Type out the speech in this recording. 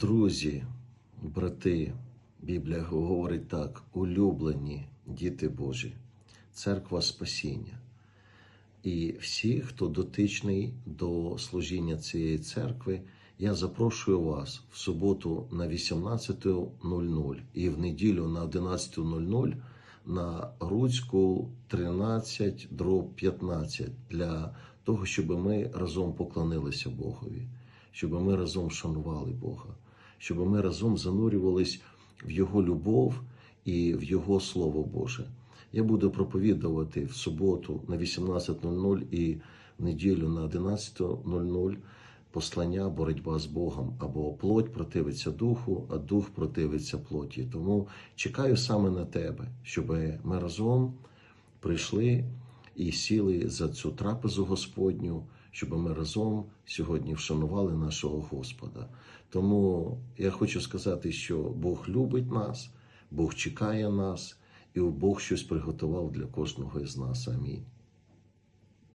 Друзі, брати, Біблія говорить так: улюблені діти Божі, церква спасіння. І всі, хто дотичний до служіння цієї церкви, я запрошую вас в суботу на 18.00 і в неділю на 11.00 на Руцьку 13 дроб 15 для того, щоб ми разом поклонилися Богові, щоб ми разом шанували Бога, щоб ми разом занурювались в Його любов і в Його Слово Боже. Я буду проповідувати в суботу на 18.00 і в неділю на 11.00 послання боротьба з Богом або плоть противиться духу, а дух противиться плоті. Тому чекаю саме на тебе, щоб ми разом прийшли і сіли за цю трапезу Господню, щоб ми разом сьогодні вшанували нашого Господа. Тому я хочу сказати, що Бог любить нас, Бог чекає нас, і Бог щось приготував для кожного із нас. Амінь.